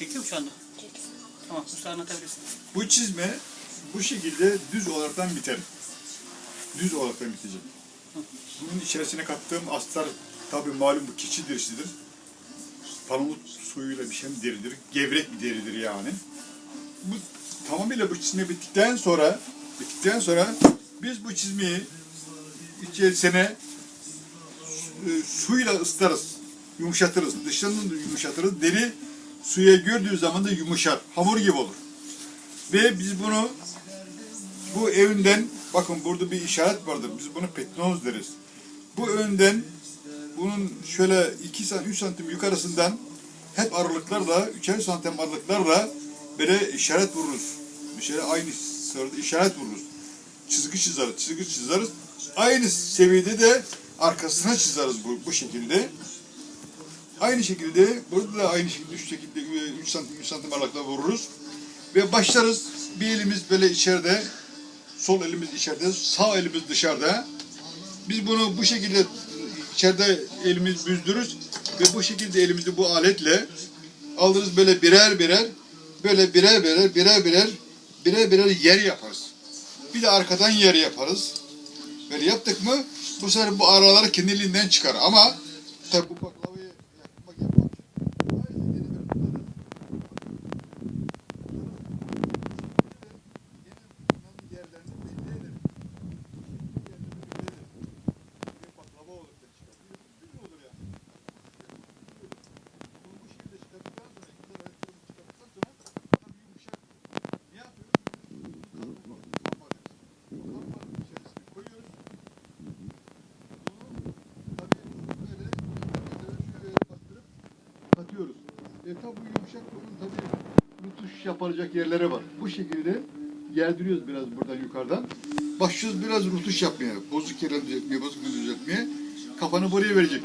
Çekiyor mu şu anda? Tamam, usta anlatabilirsin. Bu çizme bu şekilde düz olaraktan biter. Düz olaraktan bitecek. Bunun içerisine kattığım astar tabi malum bu keçi derisidir. Palamut suyuyla bir şey deridir. Gevrek bir deridir yani. Bu tamamıyla bu çizme bittikten sonra bittikten sonra biz bu çizmeyi içerisine e, suyla ısıtarız. Yumuşatırız. Dışından da yumuşatırız. Deri suya gördüğü zaman da yumuşar. Hamur gibi olur. Ve biz bunu bu evinden bakın burada bir işaret vardır. Biz bunu petnoz deriz. Bu önden bunun şöyle 2 santim 3 santim yukarısından hep aralıklarla 3'er santim aralıklarla böyle işaret vururuz. Bir şöyle aynı sırada işaret vururuz. Çizgi çizeriz, çizgi çizeriz. Aynı seviyede de arkasına çizeriz bu, bu şekilde. Aynı şekilde burada da aynı şekilde 3 şekilde 3 santim 3 santim aralıkla vururuz. Ve başlarız bir elimiz böyle içeride, sol elimiz içeride, sağ elimiz dışarıda. Biz bunu bu şekilde içeride elimiz büzdürürüz ve bu şekilde elimizi bu aletle alırız böyle birer birer, böyle birer birer, birer birer, birer birer yer yaparız. Bir de arkadan yer yaparız. Böyle yaptık mı bu sefer bu aralar kendiliğinden çıkar ama tabi bu E tabi yumuşak bunun tabi rutuş yapılacak yerleri var. Bu şekilde gerdiriyoruz biraz buradan yukarıdan. Başlıyoruz biraz rutuş yapmaya. Bozuk yerleri düzeltmeye, bozuk düzeltmeye. Kafanı buraya verecek.